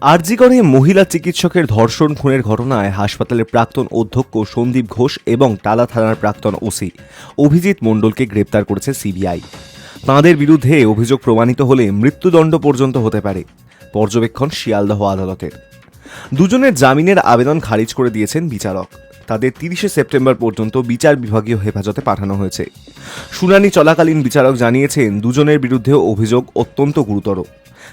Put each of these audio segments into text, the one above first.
আরজিগড়ে মহিলা চিকিৎসকের ধর্ষণ, খুনের ঘটনায় হাসপাতালের প্রাক্তন অধ্যক্ষ সন্দীপ ঘোষ এবং টালা থানার প্রাক্তন ওসি অভিজিৎ মণ্ডলকে গ্রেপ্তার করেছে সিবিআই। তাঁদের বিরুদ্ধে অভিযোগ প্রমাণিত হলে মৃত্যুদণ্ড পর্যন্ত হতে পারে। পর্যবেক্ষণ শিয়ালদহ আদালতের। দুজনের জামিনের আবেদন খারিজ করে দিয়েছেন বিচারক। তাদের তিরিশে সেপ্টেম্বর পর্যন্ত বিচার বিভাগীয় হেফাজতে পাঠানো হয়েছে। শুনানি চলাকালীন বিচারক জানিয়েছেন, দুজনের বিরুদ্ধে অভিযোগ অত্যন্ত গুরুতর।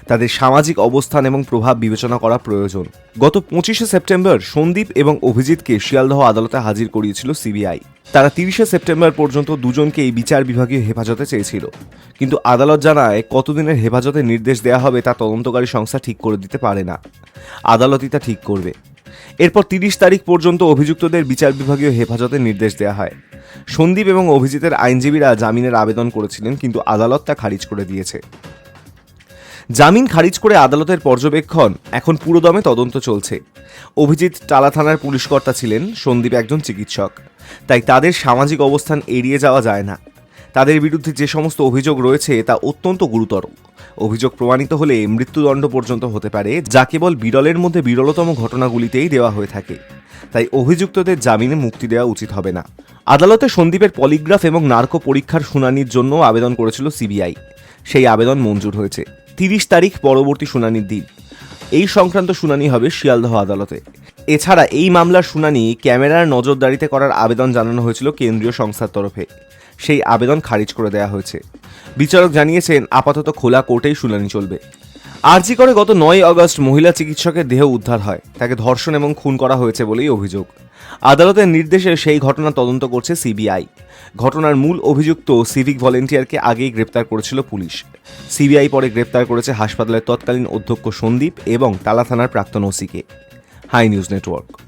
তাদের সামাজিক অবস্থান এবং প্রভাব বিবেচনা করা প্রয়োজন। গত পঁচিশে সেপ্টেম্বর সন্দীপ এবং অভিজিৎকে শিয়ালদহ আদালতে হাজির করিয়েছিল সিবিআই। তারা তিরিশে সেপ্টেম্বর পর্যন্ত দুজনকে এই বিচার বিভাগীয় হেফাজতে চেয়েছিল। কিন্তু আদালত জানায়, কতদিনের হেফাজতে নির্দেশ দেওয়া হবে তা তদন্তকারী সংস্থা ঠিক করে দিতে পারে না। আদালতই তা ঠিক করবে। এরপর তিরিশ তারিখ পর্যন্ত অভিযুক্তদের বিচার বিভাগীয় হেফাজতে নির্দেশ দেওয়া হয়। সন্দীপ এবং অভিজিতের আইনজীবীরা জামিনের আবেদন করেছিলেন, কিন্তু আদালত তা খারিজ করে দিয়েছে। জামিন খারিজ করে আদালতের পর্যবেক্ষণ এখন পুরোদমে তদন্ত চলছে। অভিজিৎ টালা থানার পুলিশ কর্তা ছিলেন, সন্দীপ একজন চিকিৎসক। তাই তাদের সামাজিক অবস্থান এড়িয়ে যাওয়া যায় না। তাদের বিরুদ্ধে যে সমস্ত অভিযোগ রয়েছে তা অত্যন্ত গুরুতর। অভিযোগ প্রমাণিত হলে মৃত্যুদণ্ড পর্যন্ত হতে পারে, যা কেবল বিরলের মধ্যে বিরলতম ঘটনাগুলিতেই দেওয়া হয়ে থাকে। তাই অভিযুক্তদের জামিনে মুক্তি দেওয়া উচিত হবে না। আদালতে সন্দীপের পলিগ্রাফ এবং নার্কো পরীক্ষার শুনানির জন্য আবেদন করেছিল সিবিআই। সেই আবেদন মঞ্জুর হয়েছে। তিরিশ তারিখ পরবর্তী শুনানির দিন। এই সংক্রান্ত শুনানি হবে শিয়ালদহ আদালতে। এছাড়া এই মামলার শুনানি ক্যামেরার নজরদারিতে করার আবেদন জানানো হয়েছিল কেন্দ্রীয় সংস্থার তরফে। সেই আবেদন খারিজ করে দেওয়া হয়েছে। বিচারক জানিয়েছেন, আপাতত খোলা কোর্টেই শুনানি চলবে। আরজি করে গত নয় আগস্ট মহিলা চিকিৎসকের দেহ উদ্ধার হয়। তাকে ধর্ষণ এবং খুন করা হয়েছে বলেই অভিযোগ। আদালতের নির্দেশে সেই ঘটনা তদন্ত করছে সিবিআই। ঘটনার মূল অভিযুক্ত সিভিক ভলেন্টিয়ারকে আগেই গ্রেপ্তার করেছিল পুলিশ। সিবিআই পরে গ্রেপ্তার করেছে হাসপাতালের তৎকালীন অধ্যক্ষ সন্দীপ এবং তালা থানার প্রাক্তন ওসিকে। High news network.